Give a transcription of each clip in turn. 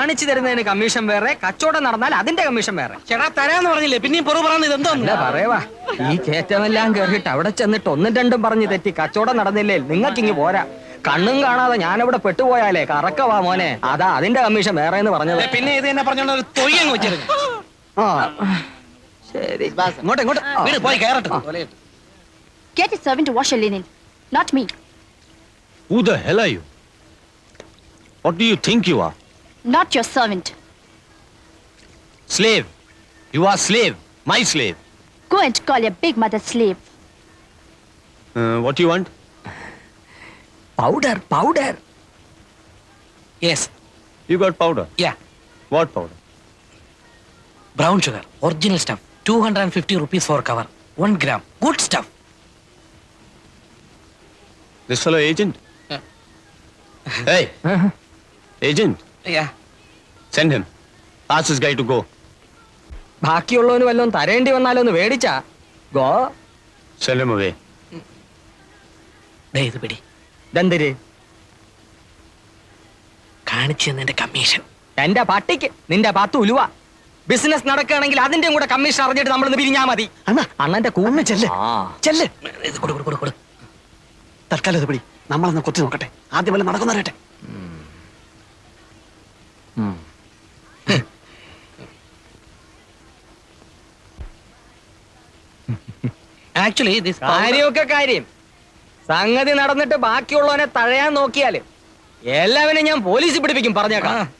കാണിച്ചു തരുന്നതിന് കമ്മീഷൻ വേറെ കച്ചവടം നടന്നാൽ അതിന്റെ കമ്മീഷൻ വേറെ. ചേട്ടാ തരാന്ന് പറഞ്ഞില്ലേ? പിന്നെയും പുറു പറയുന്നത് അല്ല എന്തോന്ന് പറയവാ. ഈ ചേറ്റമെല്ലാം കേറിയിട്ട് അവിടെ ചെന്നിട്ട് ഒന്നും രണ്ടും പറഞ്ഞു തെറ്റി കച്ചവടം നടന്നില്ലേ? നിങ്ങൾക്ക് ഇങ്ങ് പോരാ. കണ്ണും കാണാതെ ഞാനവിടെ പെട്ടുപോയാലേ കറക്കവാ മോനെ. അതാ അതിന്റെ കമ്മീഷൻ വേറെ എന്ന് പറഞ്ഞത് പിന്നെ ഇത് തന്നെ പറഞ്ഞോണ്ട് ഒരു തൊയ്യങ്ങ് വെച്ചിരുന്നു. ആ. ശരി. ഇങ്ങോട്ട് ഇങ്ങോട്ട്. വീട് പോയി കയറട്ടെ. Get a servant to wash your linen, not me. Who the hell are you? What do you think you are? not your servant. Slave. You are slave. My slave. Go and call your big mother slave. Uh, what do you want? Powder, powder. Yes. You got powder? Yeah. What powder? Brown sugar, original stuff. 250 rupees for cover. One gram. Good stuff. This fellow agent? Yeah. hey. Uh -huh. Agent. Yeah send him. Ask this guy to go. ബാക്കിയുള്ളവന് വല്ലതും തരേണ്ടി വന്നാലോ ഒന്ന് മേടിച്ചാ. Go Send him away. ദേ ഇത് പിടി. ദന്തര് കാണിച്ചു എന്റെ കമ്മീഷൻ. എന്റെ പട്ടിക്ക് നിന്റെ പത്ത് ഉലുവ. ബിസിനസ് നടക്കുകയാണെങ്കിൽ അതിന്റെയും കൂടെ കമ്മീഷൻ അറിഞ്ഞിട്ട് നമ്മൾ പിരിഞ്ഞാ മതി. അണ്ണാ അണ്ണന്റെ കൂന്ന് ചെല്ല്. ചെല്ല് ചെല്ല്. ഇത് കൊടു കൊടു കൊടു തൽക്കാലം ഇത് പിടി. നമ്മളൊന്ന് കൊത്തി നോക്കട്ടെ. ആദ്യം വല്ല നടക്കുന്നറിയട്ടെ ആക്ച്വലി ദിസ് കാര്യമൊക്കെ കാര്യം. സംഗതി നടന്നിട്ട് ബാക്കിയുള്ളവനെ തഴയാൻ നോക്കിയാൽ എല്ലാവരും ഞാൻ പോലീസ് പിടിപ്പിക്കും പറഞ്ഞേക്കാം.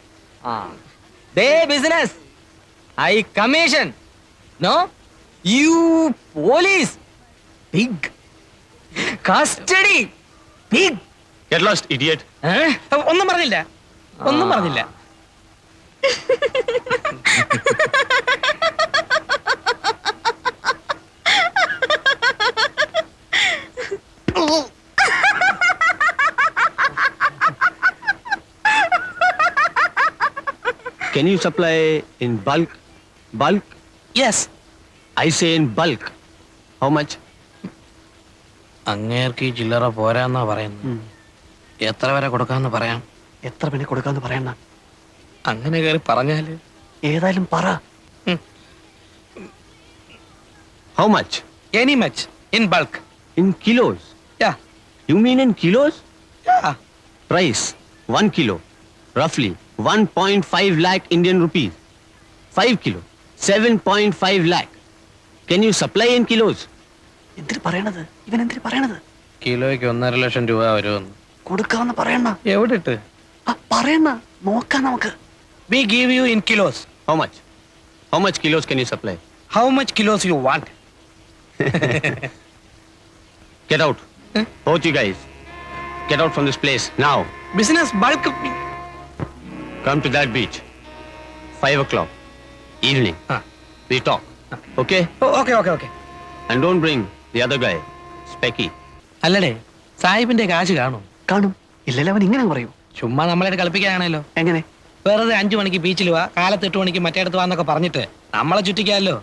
ആ. ദേ business I commission no you police big custody big Get lost, idiot. ഒന്നും പറഞ്ഞില്ല. ഒന്നും പറഞ്ഞില്ല. Can you supply in bulk? Bulk? Yes. I say in bulk. How much? അങ്ങേർക്ക് ഈ ചില്ലറ പോരാന്നാ പറയുന്നത് എത്ര വരെ കൊടുക്കാന്ന് പറയാം എത്ര പിന്നെ കൊടുക്കാന്ന് പറയണ അങ്ങനെ കയറി പറഞ്ഞാൽ ഏതായാലും പറ How much? Any much in bulk In kilos. Yeah You mean in kilos? Yeah Price 1 kilo, roughly 1.5 lakh Indian rupees. 5 kilo, 7.5 lakh. Can you supply in kilos? എന്തിന് പറയണത് ഇവൻ എന്തിന് പറയണത് കിലോയ്ക്ക് ഒന്നര ലക്ഷം രൂപ വരുമെന്ന് കൊടുക്കാന്ന് പറയണ എവിടെ ഇട്ട് ആ പറയണ നോക്കാം നമുക്ക് We give you in kilos. How much? How much kilos can you supply? How much kilos you want? Get out. Both you guys. Get out from this place now. Business bulk Come to that beach. Five o'clock. Evening. Ah. We talk. Okay? Oh, okay, okay, okay. And don't bring the other guy, Specky. അല്ലടേ സാഹിബിന്റെ കാശ് കാണും കാണും ഇല്ലല്ലോ അവൻ ഇങ്ങനെ പറയൂ ചുമ്മാ നമ്മളായിട്ട് കളിപ്പിക്കാനാണല്ലോ എങ്ങനെ വെറുതെ അഞ്ചു മണിക്ക് ബീച്ചിൽ വാ കാലത്ത് എട്ട് മണിക്ക് മറ്റേടത്ത് വാന്നൊക്കെ പറഞ്ഞിട്ട് നമ്മളെ ചുറ്റിക്കാമല്ലോ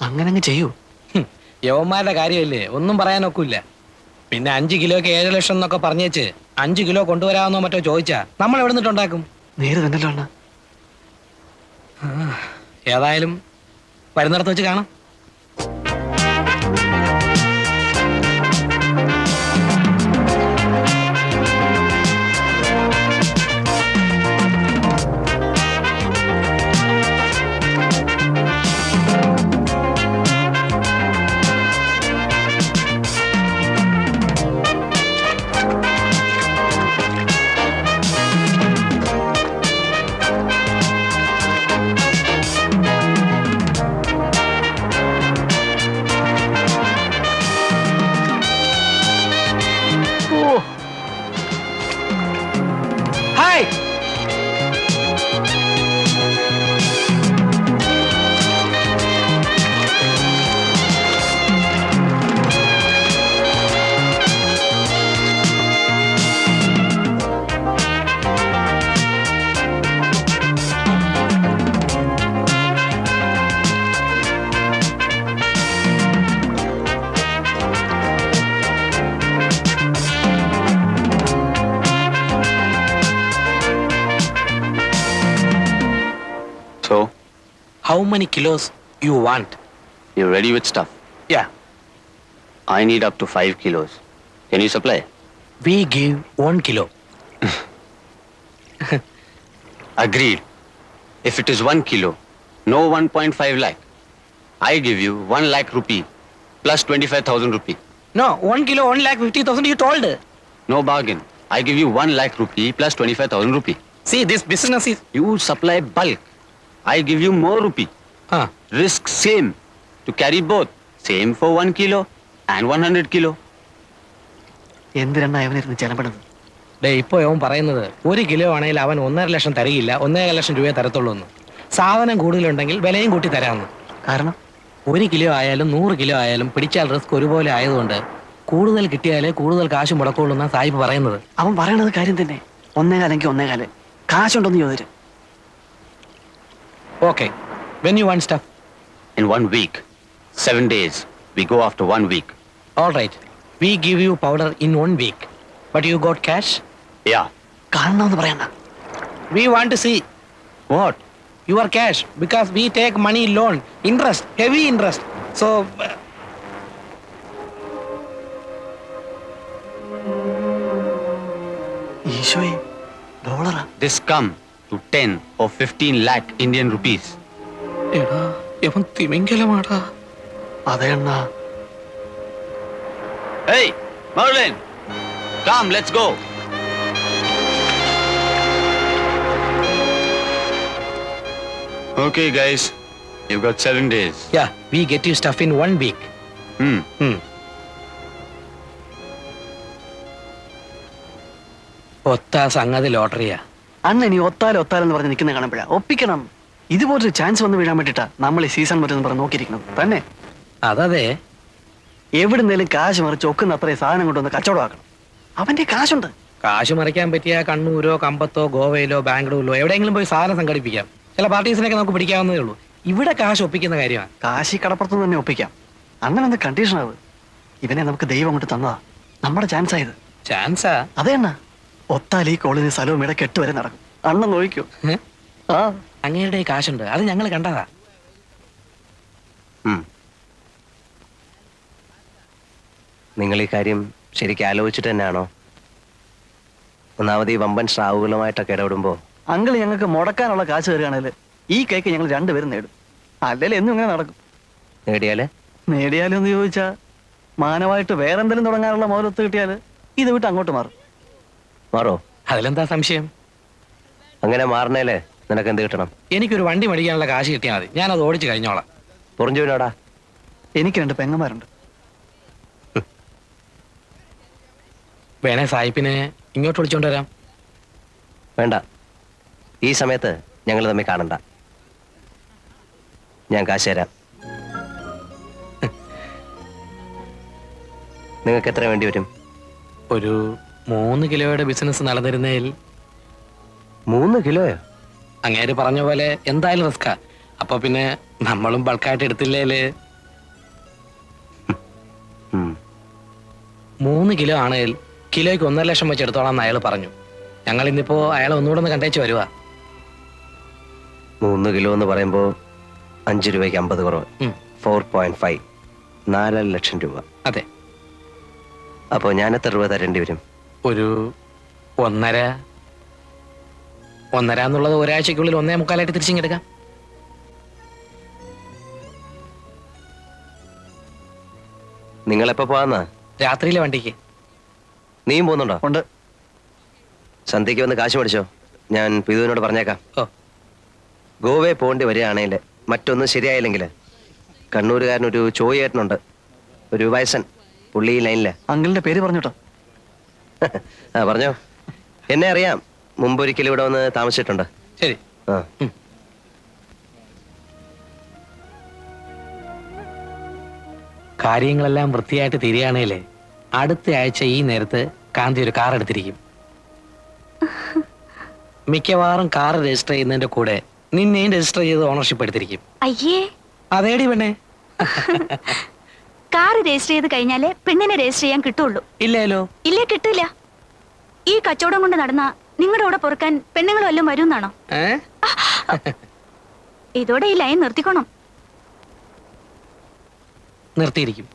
അങ്ങനെ അങ്ങ് ചെയ്യൂ യവന്മാരുടെ കാര്യമല്ലേ ഒന്നും പറയാനൊക്കില്ല പിന്നെ അഞ്ച് കിലോക്ക് ഏഴ് ലക്ഷം എന്നൊക്കെ പറഞ്ഞേച്ച് അഞ്ച് കിലോ കൊണ്ടുവരാമെന്നോ മറ്റോ ചോദിച്ചാ നമ്മൾ എവിടെ നിന്നിട്ടുണ്ടാക്കും നേര് തന്നല്ലോ അണ്ണ. ഏതായാലും വരുന്നിടത്ത് വെച്ച് കാണാം. How many kilos you want you're ready with stuff. yeah I need up to 5 kilos. Can you supply? we give one kilo Agreed. If it is 1 kilo, no 1.5 lakh. I give you 1 lakh rupee plus 25,000 rupee. no one kilo one lakh fifty thousand you told No bargain. I give you 1 lakh rupee plus 25,000 rupee. see this business is You supply bulk. I give you more rupee. ah Risk same. To carry both. Same for one kilo and 100 kilo. എന്തിനാ അവനിരുന്ന് ചെലപ്പെടുന്നത്? Day ഇപ്പൊ അവൻ പറയുന്നത് ഒരു kilo ആണെങ്കിൽ അവൻ ഒന്നര ലക്ഷം തരികയില്ല ഒന്നര ലക്ഷം രൂപയെ തരത്തുള്ളൂ എന്ന്. സാധനം കൂടുതലുണ്ടെങ്കിൽ വിലയും കൂട്ടി തരാമെന്ന്. കാരണം? ഒരു കിലോ ആയാലും നൂറ് കിലോ ആയാലും പിടിച്ചാൽ റിസ്ക് ഒരുപോലെ ആയതുകൊണ്ട് കൂടുതൽ കിട്ടിയാലേ കൂടുതൽ കാശ് മുടക്കുള്ളൂ എന്നാണ് സാഹിബ് പറയുന്നത്. അവൻ പറയണത് കാര്യം തന്നെ. ഒന്നേകാലെങ്കിൽ ഒന്നേകാൽ. കാശുണ്ടോന്ന് ചോദിച്ചു Okay when you want stuff In one week. 7 days. We go after 1 week. All right we give you powder in one week but you got cash Yeah. കാണണമെന്ന് പറയണ്ട we want to see What? Your cash because we take money loan interest heavy interest so ഈശോയെ ഡോളറാ This come To 10 or 15 lakh Indian rupees. എടാ ഇവൻ തിമിംഗലമാടാ അതെ അണ്ണാ Hey, Merlin! Come, let's go. Okay, guys. You've got seven days. Yeah, we get you stuff in one week. Hmm. ഒത്ത സംഗതി ലോട്ടറിയാ അണ്ണ ഇനി ഒത്താൽ ഒത്താലെന്ന് പറഞ്ഞ് നിൽക്കുന്ന കാണുമ്പോഴാ. ഒപ്പിക്കണം. ഇതുപോലൊരു ചാൻസ് വന്ന് വീഴാൻ വേണ്ടിട്ടാ നമ്മൾ ഈ സീസൺ മറ്റൊന്ന് പറഞ്ഞ് നോക്കിയിരിക്കുന്നത്. തന്നെ? അതെ എവിടുന്നേലും കാശ് മറിച്ച് ഒക്കുന്ന അത്രയും സാധനം കൊണ്ടുവന്ന് കച്ചവടമാക്കണം അവന്റെ കാശുണ്ട്. കാശ് മറിക്കാൻ പറ്റിയ കണ്ണൂരോ കമ്പത്തോ ഗോവയിലോ ബാംഗ്ലൂരിലോ എവിടെയെങ്കിലും പോയി സാധനം സംഘടിപ്പിക്കാം. ചില പാർട്ടീസിനൊക്കെ നമുക്ക് പിടിക്കാവുന്നതേ ഉള്ളൂ. ഇവിടെ കാശ് ഒപ്പിക്കുന്ന കാര്യമാണ് കാശി കടപ്പുറത്ത് തന്നെ ഒപ്പിക്കാം. അങ്ങനെ ഒന്ന് കണ്ടീഷൻ ആവ് ഇവനെ നമുക്ക് ദൈവം അങ്ങോട്ട് തന്നതാ. നമ്മുടെ ചാൻസ് ആയത് ചാൻസാ അതെ അണ്ണ. ഒത്താൽ ഈ കോളിന് സ്ഥലവും ഇവിടെ കെട്ട് വരെ നടക്കും. അണ്ണൻ നോക്കിക്കോ. ഏ? ആ. അങ്ങയുടെ കാശുണ്ട്. അത് ഞങ്ങൾ കണ്ടതാ. നിങ്ങൾ ഈ കാര്യം ശരിക്കും ആലോചിച്ചിട്ട് തന്നെയാണോ? ഒന്നാമത് ഈ വമ്പൻ സ്രാവുകളുമായിട്ടൊക്കെ ഇടപെടുമ്പോ അങ്കിൾ ഞങ്ങൾക്ക് മുടക്കാനുള്ള കാശ് വരികയാണെങ്കിൽ ഈ കേക്ക് ഞങ്ങൾ രണ്ടുപേരും നേടും. അല്ലെങ്കിൽ എന്നും ഇങ്ങനെ നടക്കും. നേടിയാൽ? നേടിയാലോ എന്ന് ചോദിച്ചാ മാനവായിട്ട് വേറെന്തെങ്കിലും തുടങ്ങാനുള്ള മോലത്ത് കിട്ടിയാൽ ഇത് വിട്ട് അങ്ങോട്ട് മാറും. മാറോ? അതിലെന്താ സംശയം? അങ്ങനെ മാറണേലേ നിനക്ക് എന്ത് കിട്ടണം? എനിക്കൊരു വണ്ടി മേടിക്കാനുള്ള കാശ് കിട്ടിയാൽ മതി. ഞാൻ അത് ഓടിച്ചു കഴിഞ്ഞോളാം. പൊറിഞ്ചുവിനോടാ? എനിക്ക് രണ്ട് പെങ്ങന്മാരുണ്ട്. വേണേ സായിപ്പിനെ ഇങ്ങോട്ട് വിളിച്ചോണ്ട് വരാം. വേണ്ട. ഈ സമയത്ത് ഞങ്ങൾ തമ്മിൽ കാണണ്ട. ഞാൻ കാശ് തരാം. നിങ്ങൾക്ക് എത്ര വേണ്ടി വരും? ഒരു മൂന്ന് കിലോയുടെ ബിസിനസ് നടന്നിരുന്നതിൽ മൂന്ന് കിലോയോ അങ്ങേര് പറഞ്ഞ പോലെ എന്തായാലും റിസ്കാ അപ്പൊ പിന്നെ നമ്മളും ബൾക്കായിട്ട് എടുത്തില്ലേൽ. മൂന്ന് കിലോ ആണേൽ കിലോയ്ക്ക് ഒന്നര ലക്ഷം വെച്ച് എടുത്തോളാം എന്ന് അയാൾ പറഞ്ഞു. ഞങ്ങൾ ഇന്നിപ്പോ അയാളെ ഒന്നുകൂടെ ഒന്ന് കണ്ടേച്ച് വരുവാ. മൂന്ന് കിലോ എന്ന് പറയുമ്പോൾ അഞ്ച് രൂപയ്ക്ക് അമ്പത് കുറവ്. ഫോർ പോയിന്റ് ഫൈവ് നാലര ലക്ഷം രൂപ. അതെ. അപ്പോൾ ഞാൻ എത്ര രൂപ തരേണ്ടി വരും? ഒരു ഒന്നര ഒന്നര എന്നുള്ളത് ഒരാഴ്ചക്കുള്ളിൽ ഒന്നേ മുക്കാലായിട്ട് തിരിച്ചിങ്ങെടുക്കാം. നിങ്ങളെപ്പോ പോവാന്നാ? രാത്രിയിലെ വണ്ടിക്ക്. നീയും പോകുന്നുണ്ടോ? ഉണ്ട്. സന്ധ്യയ്ക്ക് വന്ന് കാശ് പഠിച്ചോ ഞാൻ പിതുവിനോട് പറഞ്ഞേക്കാം. ഓ. ഗോവയെ പോകേണ്ടി വരികയാണെങ്കിൽ മറ്റൊന്നും ശരിയായില്ലെങ്കിൽ കണ്ണൂരുകാരനൊരു ചോയേട്ടനുണ്ട്. ഒരു വയസ്സൻ പുള്ളി ലൈനിൽ. അങ്കിളിന്റെ പേര് പറഞ്ഞോട്ടോ ആ പറഞ്ഞോ. എന്നെ അറിയാം. മുമ്പൊരിക്കലും ഇവിടെ വന്ന് താമസിച്ചിട്ടുണ്ട്. ശരി. ആ. കാര്യങ്ങളെല്ലാം വൃത്തിയായിട്ട് തിരിയാണേലേ അടുത്ത ആഴ്ച ഈ നേരത്ത് കാന്തി ഒരു കാർ എടുത്തിരിക്കും. മിക്കവാറും കാർ രജിസ്റ്റർ ചെയ്യുന്നതിന്റെ കൂടെ നിന്നെയും രജിസ്റ്റർ ചെയ്ത് ഓണർഷിപ്പ് എടുത്തിരിക്കും. അയ്യേ. അതേടി പെണ്ണേ. കാർ രജിസ്റ്റർ ചെയ്ത് കഴിഞ്ഞാലേ പെണ്ണിനെ രജിസ്റ്റർ ചെയ്യാൻ കിട്ടുള്ളൂ. ഇല്ലല്ലോ ഇല്ലേ കിട്ടില്ല. ഈ കച്ചവടം കൊണ്ട് നടന്ന നിങ്ങളുടെ കൂടെ പൊറുക്കാൻ പെണ്ണുങ്ങൾ വല്ലതും വരുമെന്നാണോ? ഇതോടെ ഈ ലൈൻ നിർത്തിക്കോണം. നിർത്തിയിരിക്കും.